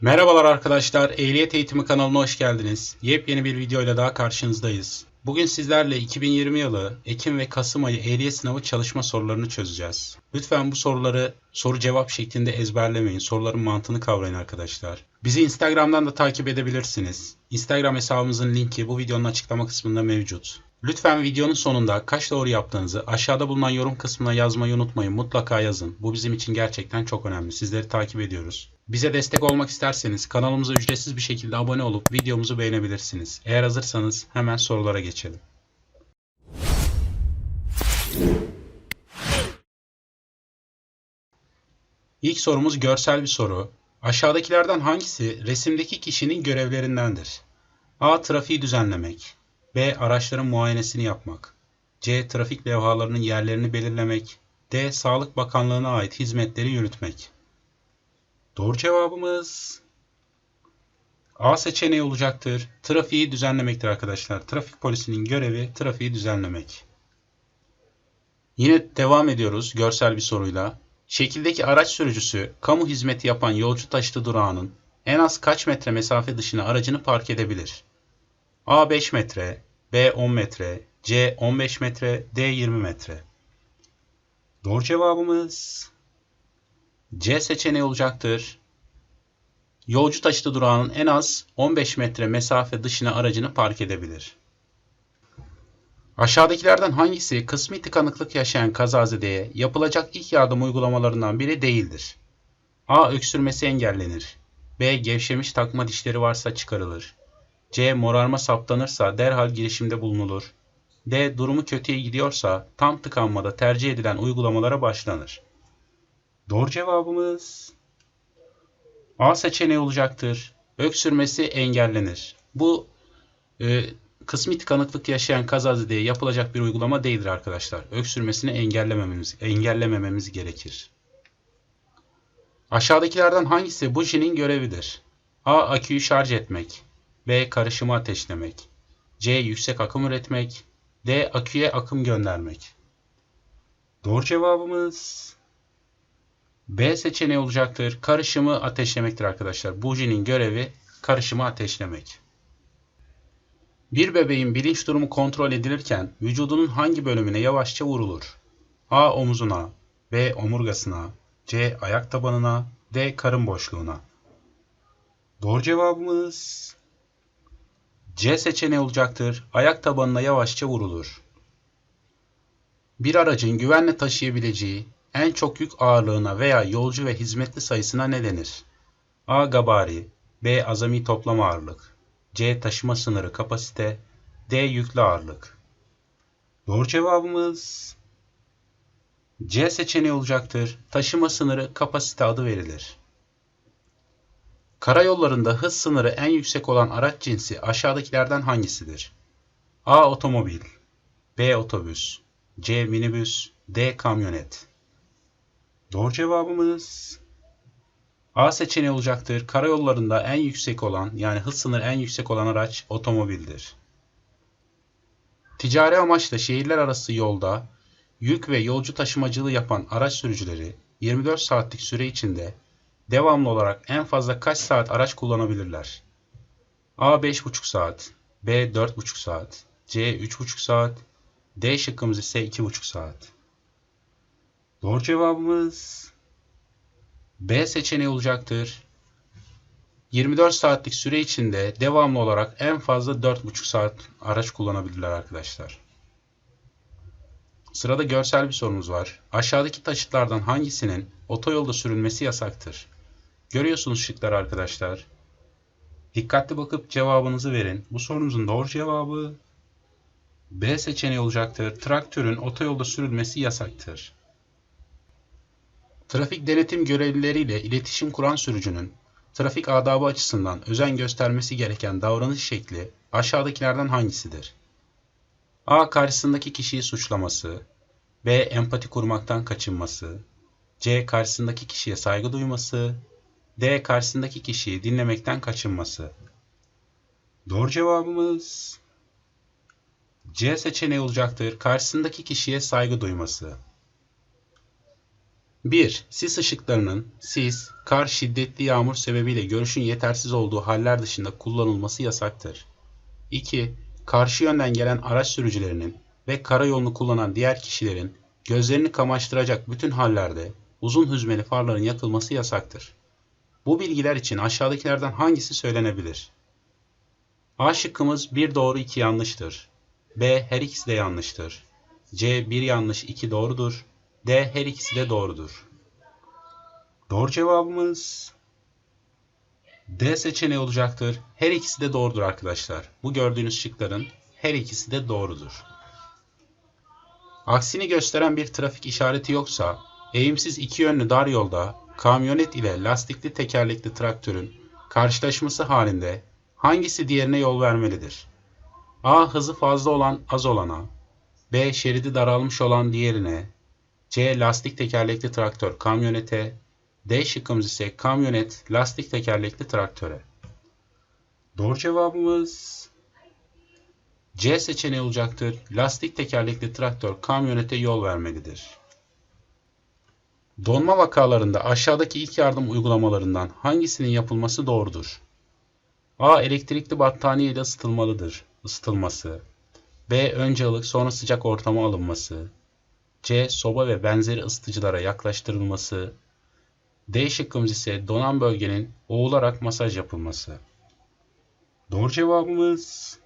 Merhabalar arkadaşlar, Ehliyet Eğitimi kanalına hoş geldiniz. Yepyeni bir videoyla daha karşınızdayız. Bugün sizlerle 2020 yılı Ekim ve Kasım ayı ehliyet sınavı çalışma sorularını çözeceğiz. Lütfen bu soruları soru cevap şeklinde ezberlemeyin. Soruların mantığını kavrayın arkadaşlar. Bizi Instagram'dan da takip edebilirsiniz. Instagram hesabımızın linki bu videonun açıklama kısmında mevcut. Lütfen videonun sonunda kaç doğru yaptığınızı aşağıda bulunan yorum kısmına yazmayı unutmayın. Mutlaka yazın. Bu bizim için gerçekten çok önemli. Sizleri takip ediyoruz. Bize destek olmak isterseniz kanalımıza ücretsiz bir şekilde abone olup videomuzu beğenebilirsiniz. Eğer hazırsanız hemen sorulara geçelim. İlk sorumuz görsel bir soru. Aşağıdakilerden hangisi resimdeki kişinin görevlerindendir? A. Trafiği düzenlemek. B. Araçların muayenesini yapmak. C. Trafik levhalarının yerlerini belirlemek. D. Sağlık Bakanlığı'na ait hizmetleri yürütmek. Doğru cevabımız A seçeneği olacaktır. Trafiği düzenlemektir arkadaşlar. Trafik polisinin görevi trafiği düzenlemek. Yine devam ediyoruz görsel bir soruyla. Şekildeki araç sürücüsü kamu hizmeti yapan yolcu taşıtı durağının en az kaç metre mesafe dışına aracını park edebilir? A 5 metre, B 10 metre, C 15 metre, D 20 metre. Doğru cevabımız C seçeneği olacaktır. Yolcu taşıtı durağının en az 15 metre mesafe dışına aracını park edebilir. Aşağıdakilerden hangisi kısmi tıkanıklık yaşayan kazazedeye yapılacak ilk yardım uygulamalarından biri değildir? A. Öksürmesi engellenir. B. Gevşemiş takma dişleri varsa çıkarılır. C. Morarma saptanırsa derhal girişimde bulunulur. D. Durumu kötüye gidiyorsa tam tıkanmada tercih edilen uygulamalara başlanır. Doğru cevabımız A seçeneği olacaktır. Öksürmesi engellenir. Bu e, kısmi tıkanıklık yaşayan kazazedeye yapılacak bir uygulama değildir arkadaşlar. Öksürmesini engellemememiz, engellemememiz gerekir. Aşağıdakilerden hangisi bujinin görevidir? A. Aküyü şarj etmek. B. Karışımı ateşlemek. C. Yüksek akım üretmek. D. Aküye akım göndermek. Doğru cevabımız B seçeneği olacaktır. Karışımı ateşlemektir arkadaşlar. Bujinin görevi karışımı ateşlemek. Bir bebeğin bilinç durumu kontrol edilirken vücudunun hangi bölümüne yavaşça vurulur? A. Omuzuna B. Omurgasına C. Ayak tabanına D. Karın boşluğuna. Doğru cevabımız C seçeneği olacaktır. Ayak tabanına yavaşça vurulur. Bir aracın güvenle taşıyabileceği en çok yük ağırlığına veya yolcu ve hizmetli sayısına ne denir? A. Gabari B. Azami toplam ağırlık C. Taşıma sınırı kapasite D. Yüklü ağırlık Doğru cevabımız C seçeneği olacaktır. Taşıma sınırı kapasite adı verilir. Karayollarında hız sınırı en yüksek olan araç cinsi aşağıdakilerden hangisidir? A. Otomobil B. Otobüs C. Minibüs D. Kamyonet Doğru cevabımız A seçeneği olacaktır. Karayollarında en yüksek olan yani hız sınırı en yüksek olan araç otomobildir. Ticari amaçla şehirler arası yolda yük ve yolcu taşımacılığı yapan araç sürücüleri 24 saatlik süre içinde devamlı olarak en fazla kaç saat araç kullanabilirler? A 5,5 saat, B 4,5 saat, C 3,5 saat, D şıkkımız ise 2,5 saat. Doğru cevabımız B seçeneği olacaktır. 24 saatlik süre içinde devamlı olarak en fazla 4,5 saat araç kullanabilirler arkadaşlar. Sırada görsel bir sorumuz var. Aşağıdaki taşıtlardan hangisinin otoyolda sürülmesi yasaktır? Görüyorsunuz şıklar arkadaşlar. Dikkatli bakıp cevabınızı verin. Bu sorumuzun doğru cevabı B seçeneği olacaktır. Traktörün otoyolda sürülmesi yasaktır. Trafik denetim görevlileriyle iletişim kuran sürücünün trafik adabı açısından özen göstermesi gereken davranış şekli aşağıdakilerden hangisidir? A. Karşısındaki kişiyi suçlaması B. Empati kurmaktan kaçınması C. Karşısındaki kişiye saygı duyması D. Karşısındaki kişiyi dinlemekten kaçınması Doğru cevabımız C seçeneği olacaktır. Karşısındaki kişiye saygı duyması. 1. Sis ışıklarının sis, kar, şiddetli yağmur sebebiyle görüşün yetersiz olduğu haller dışında kullanılması yasaktır. 2. Karşı yönden gelen araç sürücülerinin ve karayolunu kullanan diğer kişilerin gözlerini kamaştıracak bütün hallerde uzun hüzmeli farların yakılması yasaktır. Bu bilgiler için aşağıdakilerden hangisi söylenebilir? A şıkkımız 1 doğru 2 yanlıştır. B her ikisi de yanlıştır. C 1 yanlış 2 doğrudur. D her ikisi de doğrudur. Doğru cevabımız D seçeneği olacaktır. Her ikisi de doğrudur arkadaşlar. Bu gördüğünüz şıkların her ikisi de doğrudur. Aksini gösteren bir trafik işareti yoksa, eğimsiz iki yönlü dar yolda kamyonet ile lastikli tekerlekli traktörün karşılaşması halinde hangisi diğerine yol vermelidir? A. Hızı fazla olan az olana, B. Şeridi daralmış olan diğerine, C. Lastik tekerlekli traktör kamyonete, D şıkkımız ise kamyonet lastik tekerlekli traktöre. Doğru cevabımız C seçeneği olacaktır. Lastik tekerlekli traktör kamyonete yol vermelidir. Donma vakalarında aşağıdaki ilk yardım uygulamalarından hangisinin yapılması doğrudur? A. Elektrikli battaniye ile ısıtılmalıdır. Isıtılması. B. Önce ılık sonra sıcak ortama alınması. C. Soba ve benzeri ısıtıcılara yaklaştırılması. D şıkkımız ise donan bölgenin oğularak masaj yapılması. Doğru cevabımız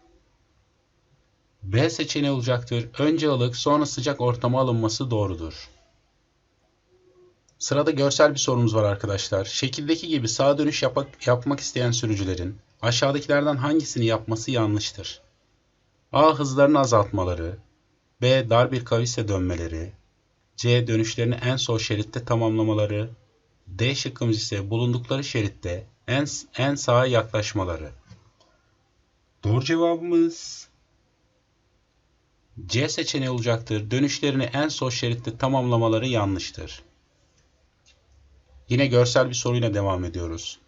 B seçeneği olacaktır. Önce ılık sonra sıcak ortama alınması doğrudur. Sırada görsel bir sorumuz var arkadaşlar. Şekildeki gibi sağa dönüş yap yapmak isteyen sürücülerin aşağıdakilerden hangisini yapması yanlıştır? A. Hızlarını azaltmaları. B. Dar bir kavisle dönmeleri. C. Dönüşlerini en sol şeritte tamamlamaları. D şıkkımız ise bulundukları şeritte en, en sağa yaklaşmaları. Doğru cevabımız C seçeneği olacaktır. Dönüşlerini en sol şeritte tamamlamaları yanlıştır. Yine görsel bir soruyla devam ediyoruz.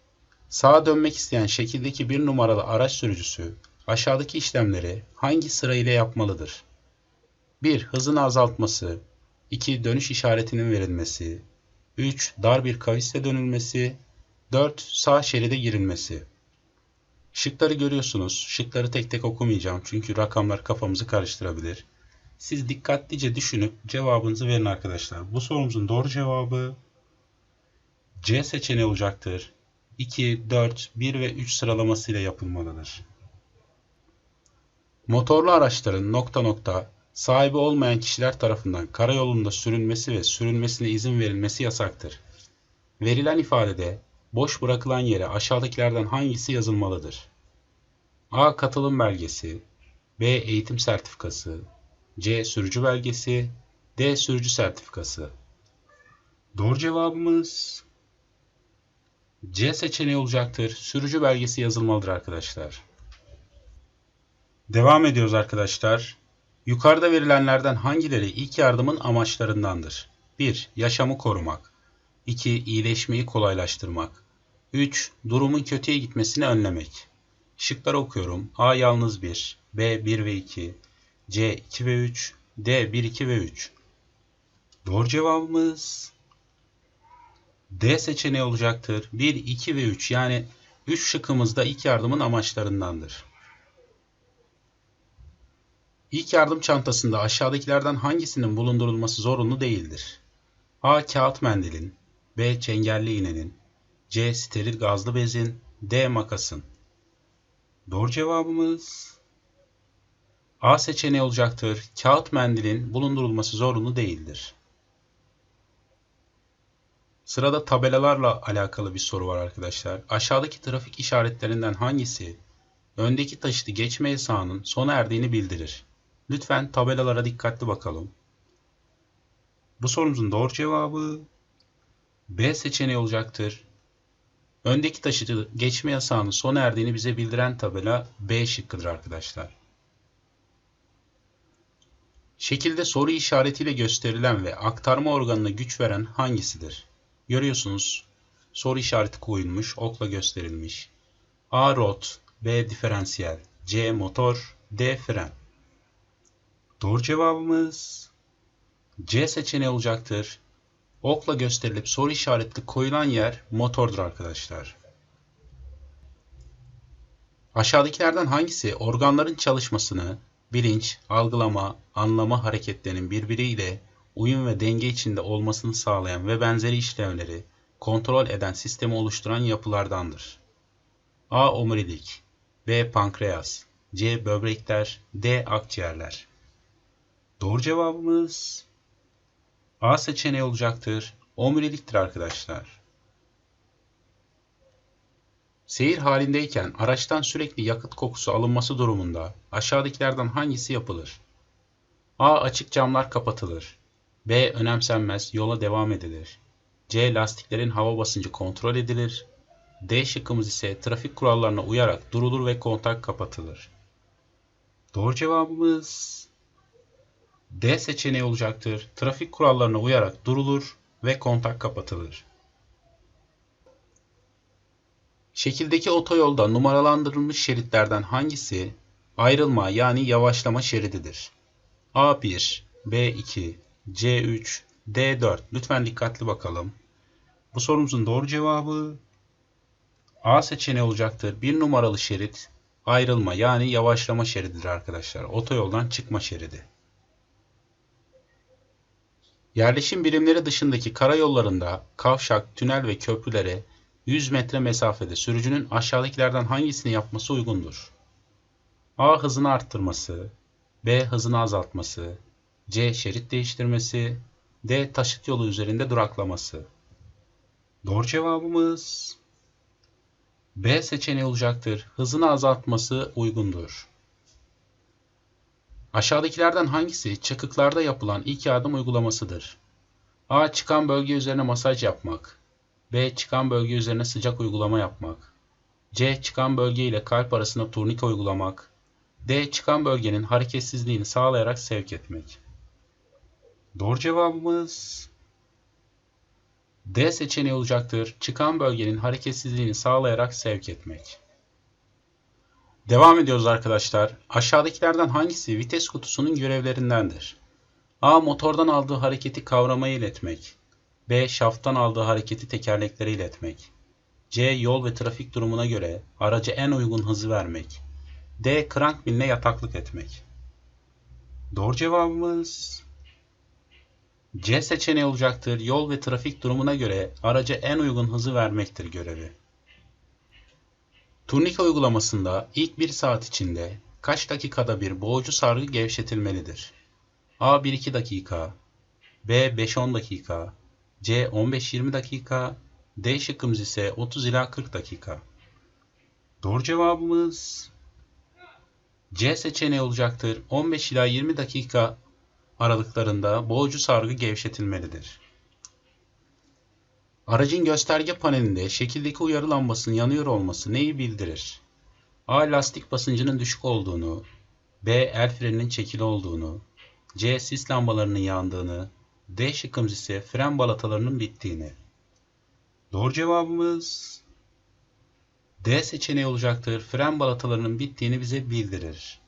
Sağa dönmek isteyen şekildeki bir numaralı araç sürücüsü aşağıdaki işlemleri hangi sırayla yapmalıdır? 1. Hızını azaltması 2. Dönüş işaretinin verilmesi 3. Dar bir kavisle dönülmesi 4. Sağ şeride girilmesi Şıkları görüyorsunuz. Şıkları tek tek okumayacağım çünkü rakamlar kafamızı karıştırabilir. Siz dikkatlice düşünüp cevabınızı verin arkadaşlar. Bu sorumuzun doğru cevabı C seçeneği olacaktır. 2, 4, 1 ve 3 sıralamasıyla yapılmalıdır. Motorlu araçların nokta nokta sahibi olmayan kişiler tarafından karayolunda sürülmesi ve sürülmesine izin verilmesi yasaktır. Verilen ifadede boş bırakılan yere aşağıdakilerden hangisi yazılmalıdır? A. Katılım belgesi B. Eğitim sertifikası C. Sürücü belgesi D. Sürücü sertifikası Doğru cevabımız C seçeneği olacaktır. Sürücü belgesi yazılmalıdır arkadaşlar. Devam ediyoruz arkadaşlar. Yukarıda verilenlerden hangileri ilk yardımın amaçlarındandır? 1. Yaşamı korumak. 2. İyileşmeyi kolaylaştırmak. 3. Durumun kötüye gitmesini önlemek. Şıkları okuyorum. A yalnız 1, B 1 ve 2, C 2 ve 3, D 1, 2 ve 3. Doğru cevabımız D seçeneği olacaktır. 1, 2 ve 3 yani 3 şıkkımız da ilk yardımın amaçlarındandır. İlk yardım çantasında aşağıdakilerden hangisinin bulundurulması zorunlu değildir? A. Kağıt mendilin B. Çengelli iğnenin C. Steril gazlı bezin D. Makasın Doğru cevabımız A seçeneği olacaktır. Kağıt mendilin bulundurulması zorunlu değildir. Sırada tabelalarla alakalı bir soru var arkadaşlar. Aşağıdaki trafik işaretlerinden hangisi öndeki taşıtı geçme yasağının sona erdiğini bildirir? Lütfen tabelalara dikkatli bakalım. Bu sorumuzun doğru cevabı B seçeneği olacaktır. Öndeki taşıtı geçme yasağının sona erdiğini bize bildiren tabela B şıkkıdır arkadaşlar. Şekilde soru işaretiyle gösterilen ve aktarma organına güç veren hangisidir? Görüyorsunuz soru işareti koyulmuş, okla gösterilmiş. A rot, B diferansiyel, C motor, D fren. Doğru cevabımız C seçeneği olacaktır. Okla gösterilip soru işaretli koyulan yer motordur arkadaşlar. Aşağıdakilerden hangisi organların çalışmasını, bilinç, algılama, anlama hareketlerinin birbiriyle uyum ve denge içinde olmasını sağlayan ve benzeri işlevleri kontrol eden sistemi oluşturan yapılardandır? A. Omurilik B. Pankreas C. Böbrekler D. Akciğerler Doğru cevabımız A seçeneği olacaktır. Omuriliktir arkadaşlar. Seyir halindeyken araçtan sürekli yakıt kokusu alınması durumunda aşağıdakilerden hangisi yapılır? A. Açık camlar kapatılır. B. Önemsenmez, yola devam edilir. C. Lastiklerin hava basıncı kontrol edilir. D şıkkımız ise trafik kurallarına uyarak durulur ve kontak kapatılır. Doğru cevabımız D seçeneği olacaktır. Trafik kurallarına uyarak durulur ve kontak kapatılır. Şekildeki otoyolda numaralandırılmış şeritlerden hangisi ayrılma yani yavaşlama şerididir? A1, B2, C3, D4. Lütfen dikkatli bakalım. Bu sorumuzun doğru cevabı A seçeneği olacaktır. Bir numaralı şerit ayrılma yani yavaşlama şerididir arkadaşlar. Otoyoldan çıkma şeridi. Yerleşim birimleri dışındaki karayollarında kavşak, tünel ve köprülere 100 metre mesafede sürücünün aşağıdakilerden hangisini yapması uygundur? A. Hızını arttırması B. Hızını azaltması C. Şerit değiştirmesi D. Taşıt yolu üzerinde duraklaması Doğru cevabımız B seçeneği olacaktır. Hızını azaltması uygundur. Aşağıdakilerden hangisi çakıklarda yapılan ilk yardım uygulamasıdır? A. Çıkan bölge üzerine masaj yapmak. B. Çıkan bölge üzerine sıcak uygulama yapmak. C. Çıkan bölge ile kalp arasında turnike uygulamak. D. Çıkan bölgenin hareketsizliğini sağlayarak sevk etmek. Doğru cevabımız D seçeneği olacaktır. Çıkan bölgenin hareketsizliğini sağlayarak sevk etmek. Devam ediyoruz arkadaşlar. Aşağıdakilerden hangisi vites kutusunun görevlerindendir? A. Motordan aldığı hareketi kavramaya iletmek. B. Şafttan aldığı hareketi tekerleklere iletmek. C. Yol ve trafik durumuna göre araca en uygun hızı vermek. D. Krank miline yataklık etmek. Doğru cevabımız C seçeneği olacaktır. Yol ve trafik durumuna göre araca en uygun hızı vermektir görevi. Turnike uygulamasında ilk 1 saat içinde kaç dakikada bir boğucu sargı gevşetilmelidir? A 1-2 dakika, B 5-10 dakika, C 15-20 dakika, D şıkkımız ise 30 ila 40 dakika. Doğru cevabımız C seçeneği olacaktır. 15 ila 20 dakika aralıklarında boğucu sargı gevşetilmelidir. Aracın gösterge panelinde şekildeki uyarı lambasının yanıyor olması neyi bildirir? A. Lastik basıncının düşük olduğunu, B. El freninin çekili olduğunu, C. Sis lambalarının yandığını, D şıkkımız ise fren balatalarının bittiğini. Doğru cevabımız D seçeneği olacaktır. Fren balatalarının bittiğini bize bildirir.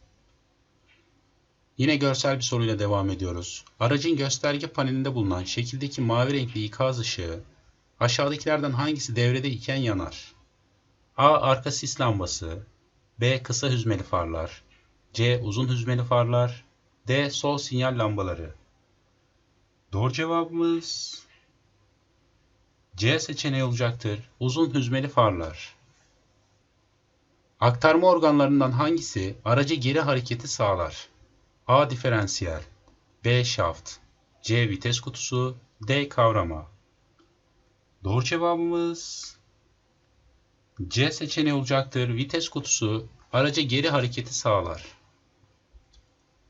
Yine görsel bir soruyla devam ediyoruz. Aracın gösterge panelinde bulunan şekildeki mavi renkli ikaz ışığı aşağıdakilerden hangisi devrede iken yanar? A. Arka sis lambası B. Kısa hüzmeli farlar C. Uzun hüzmeli farlar D. Sol sinyal lambaları Doğru cevabımız C seçeneği olacaktır. Uzun hüzmeli farlar. Aktarma organlarından hangisi aracı geri hareketi sağlar? A. Diferansiyel B. Şaft C. Vites kutusu D. Kavrama Doğru cevabımız C seçeneği olacaktır. Vites kutusu araca geri hareketi sağlar.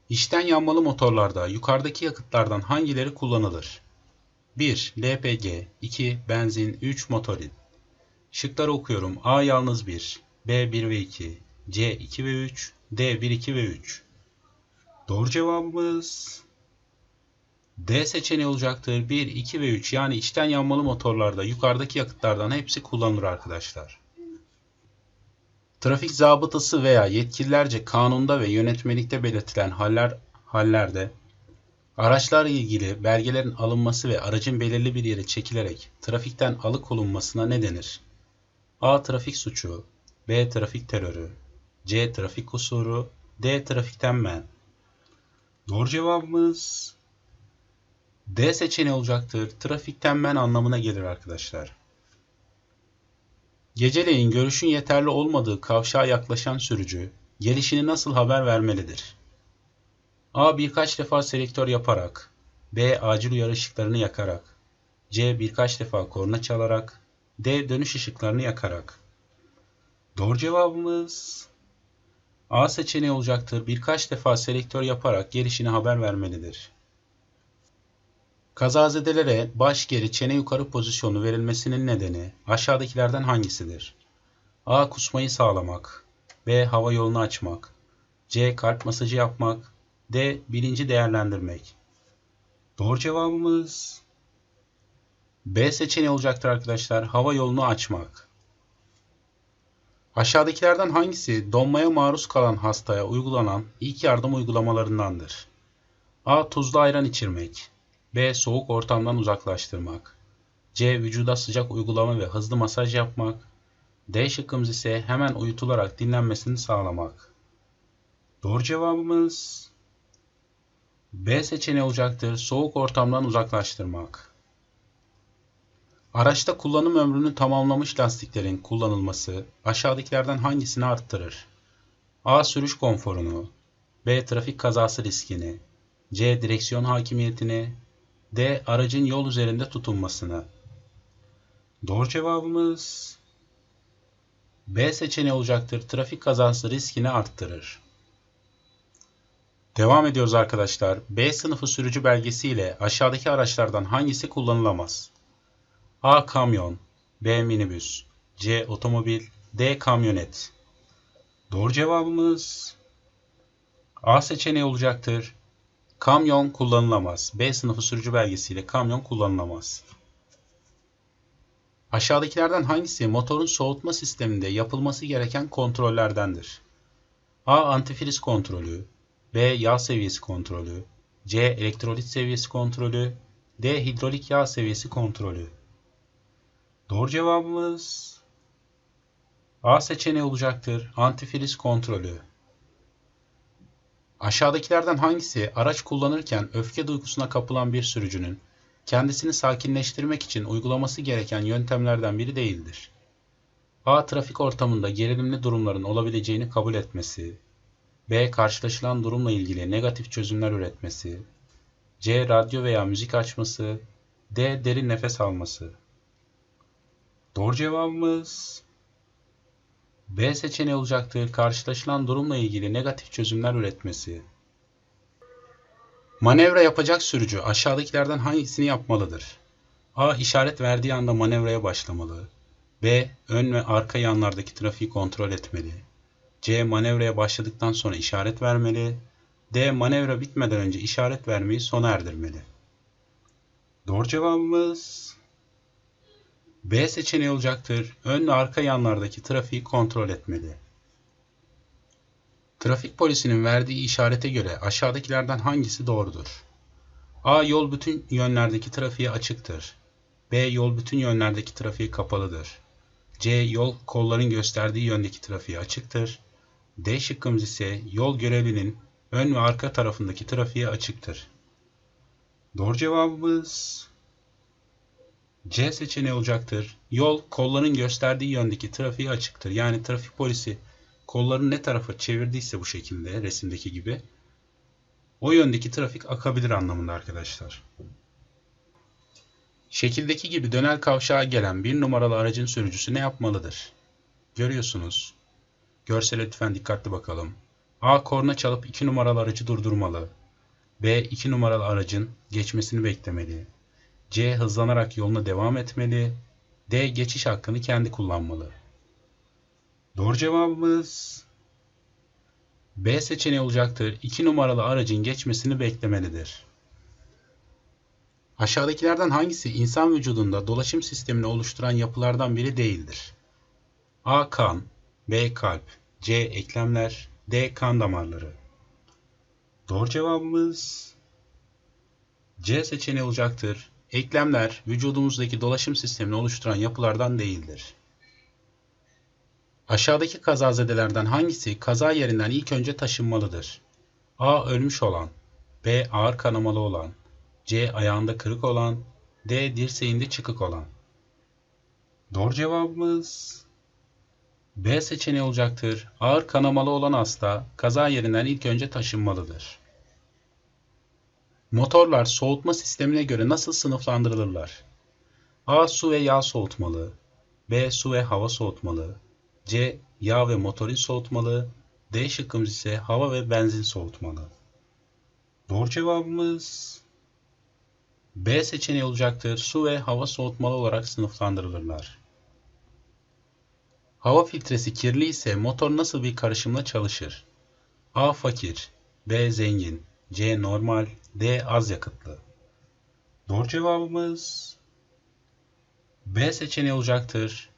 İçten yanmalı motorlarda yukarıdaki yakıtlardan hangileri kullanılır? 1. LPG 2. Benzin 3. Motorin Şıkları okuyorum. A yalnız 1 B 1 ve 2 C 2 ve 3 D 1 2 ve 3 Doğru cevabımız D seçeneği olacaktır. 1, 2 ve 3 yani içten yanmalı motorlarda yukarıdaki yakıtlardan hepsi kullanılır arkadaşlar. Trafik zabıtası veya yetkililerce kanunda ve yönetmelikte belirtilen haller, hallerde Araçlarla ilgili belgelerin alınması ve aracın belirli bir yere çekilerek trafikten alıkonulmasına ne denir? A. Trafik suçu B. Trafik terörü C. Trafik kusuru D. Trafikten men Doğru cevabımız D seçeneği olacaktır. Trafikten men anlamına gelir arkadaşlar. Geceleyin görüşün yeterli olmadığı kavşağa yaklaşan sürücü gelişini nasıl haber vermelidir? A. Birkaç defa selektör yaparak B. Acil uyarı ışıklarını yakarak C. Birkaç defa korna çalarak D. Dönüş ışıklarını yakarak Doğru cevabımız A seçeneği olacaktır. Birkaç defa selektör yaparak gelişini haber vermelidir. Kazazedelere baş geri çene yukarı pozisyonu verilmesinin nedeni aşağıdakilerden hangisidir? A. Kusmayı sağlamak B. Hava yolunu açmak C. Kalp masajı yapmak D. Bilinci değerlendirmek Doğru cevabımız B seçeneği olacaktır arkadaşlar. Hava yolunu açmak. Aşağıdakilerden hangisi donmaya maruz kalan hastaya uygulanan ilk yardım uygulamalarındandır? A. Tuzlu ayran içirmek B. Soğuk ortamdan uzaklaştırmak C. Vücuda sıcak uygulama ve hızlı masaj yapmak D şıkkımız ise hemen uyutularak dinlenmesini sağlamak. Doğru cevabımız B seçeneği olacaktır. Soğuk ortamdan uzaklaştırmak. Araçta kullanım ömrünü tamamlamış lastiklerin kullanılması aşağıdakilerden hangisini arttırır? A. Sürüş konforunu B. Trafik kazası riskini C. Direksiyon hakimiyetini D. Aracın yol üzerinde tutunmasını Doğru cevabımız B seçeneği olacaktır. Trafik kazası riskini arttırır. Devam ediyoruz arkadaşlar. B sınıfı sürücü belgesi ile aşağıdaki araçlardan hangisi kullanılamaz? A. Kamyon B. Minibüs C. Otomobil D. Kamyonet Doğru cevabımız A seçeneği olacaktır. Kamyon kullanılamaz. B sınıfı sürücü belgesiyle kamyon kullanılamaz. Aşağıdakilerden hangisi motorun soğutma sisteminde yapılması gereken kontrollerdendir? A. Antifriz kontrolü B. Yağ seviyesi kontrolü C. Elektrolit seviyesi kontrolü D. Hidrolik yağ seviyesi kontrolü Doğru cevabımız A seçeneği olacaktır. Antifriz kontrolü. Aşağıdakilerden hangisi araç kullanırken öfke duygusuna kapılan bir sürücünün kendisini sakinleştirmek için uygulaması gereken yöntemlerden biri değildir? A. Trafik ortamında gerilimli durumların olabileceğini kabul etmesi. B. Karşılaşılan durumla ilgili negatif çözümler üretmesi. C. Radyo veya müzik açması. D. Derin nefes alması. Doğru cevabımız B seçeneği olacaktır. Karşılaşılan durumla ilgili negatif çözümler üretmesi. Manevra yapacak sürücü aşağıdakilerden hangisini yapmalıdır? A. İşaret verdiği anda manevraya başlamalı. B. Ön ve arka yanlardaki trafiği kontrol etmeli. C. Manevraya başladıktan sonra işaret vermeli. D. Manevra bitmeden önce işaret vermeyi sona erdirmeli. Doğru cevabımız B seçeneği olacaktır. Ön ve arka yanlardaki trafiği kontrol etmeli. Trafik polisinin verdiği işarete göre aşağıdakilerden hangisi doğrudur? A. Yol bütün yönlerdeki trafiğe açıktır. B. Yol bütün yönlerdeki trafiği kapalıdır. C. Yol kolların gösterdiği yöndeki trafiği açıktır. D şıkkımız ise yol görevlinin ön ve arka tarafındaki trafiğe açıktır. Doğru cevabımız C seçeneği olacaktır. Yol kolların gösterdiği yöndeki trafiğe açıktır. Yani trafik polisi kollarını ne tarafa çevirdiyse bu şekilde resimdeki gibi o yöndeki trafik akabilir anlamında arkadaşlar. Şekildeki gibi dönel kavşağa gelen bir numaralı aracın sürücüsü ne yapmalıdır? Görüyorsunuz. Görsele lütfen dikkatli bakalım. A. Korna çalıp 2 numaralı aracı durdurmalı. B. 2 numaralı aracın geçmesini beklemeli. C. Hızlanarak yoluna devam etmeli. D. Geçiş hakkını kendi kullanmalı. Doğru cevabımız B seçeneği olacaktır. 2 numaralı aracın geçmesini beklemelidir. Aşağıdakilerden hangisi insan vücudunda dolaşım sistemini oluşturan yapılardan biri değildir? A. Kan B. Kalp C. Eklemler D. Kan damarları Doğru cevabımız C seçeneği olacaktır. Eklemler vücudumuzdaki dolaşım sistemini oluşturan yapılardan değildir. Aşağıdaki kazazedelerden hangisi kaza yerinden ilk önce taşınmalıdır? A. Ölmüş olan B. Ağır kanamalı olan C. Ayağında kırık olan D. Dirseğinde çıkık olan Doğru cevabımız B seçeneği olacaktır. Ağır kanamalı olan hasta kaza yerinden ilk önce taşınmalıdır. Motorlar soğutma sistemine göre nasıl sınıflandırılırlar? A. Su ve yağ soğutmalı B. Su ve hava soğutmalı C. Yağ ve motorin soğutmalı D şıkkımız ise hava ve benzin soğutmalı. Doğru cevabımız B seçeneği olacaktır. Su ve hava soğutmalı olarak sınıflandırılırlar. Hava filtresi kirli ise motor nasıl bir karışımla çalışır? A. Fakir B. Zengin C. Normal D. Az yakıtlı Doğru cevabımız B seçeneği olacaktır.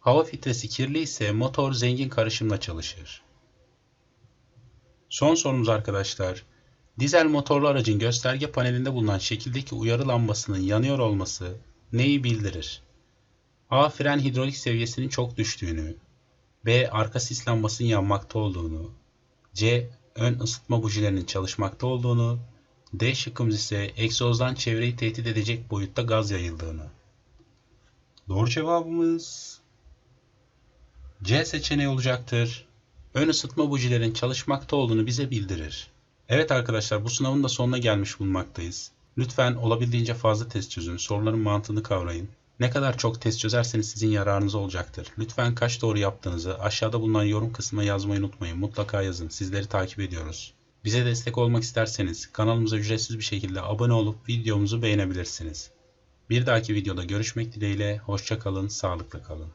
Hava filtresi kirli ise motor zengin karışımla çalışır. Son sorumuz arkadaşlar. Dizel motorlu aracın gösterge panelinde bulunan şekildeki uyarı lambasının yanıyor olması neyi bildirir? A. Fren hidrolik seviyesinin çok düştüğünü B. Arka sis lambasının yanmakta olduğunu C. Ön ısıtma bujilerinin çalışmakta olduğunu D şıkkımız ise egzozdan çevreyi tehdit edecek boyutta gaz yayıldığını. Doğru cevabımız C seçeneği olacaktır. Ön ısıtma bujilerin çalışmakta olduğunu bize bildirir. Evet arkadaşlar bu sınavın da sonuna gelmiş bulunmaktayız. Lütfen olabildiğince fazla test çözün, soruların mantığını kavrayın. Ne kadar çok test çözerseniz sizin yararınıza olacaktır. Lütfen kaç doğru yaptığınızı aşağıda bulunan yorum kısmına yazmayı unutmayın. Mutlaka yazın. Sizleri takip ediyoruz. Bize destek olmak isterseniz kanalımıza ücretsiz bir şekilde abone olup videomuzu beğenebilirsiniz. Bir dahaki videoda görüşmek dileğiyle. Hoşça kalın, sağlıklı kalın.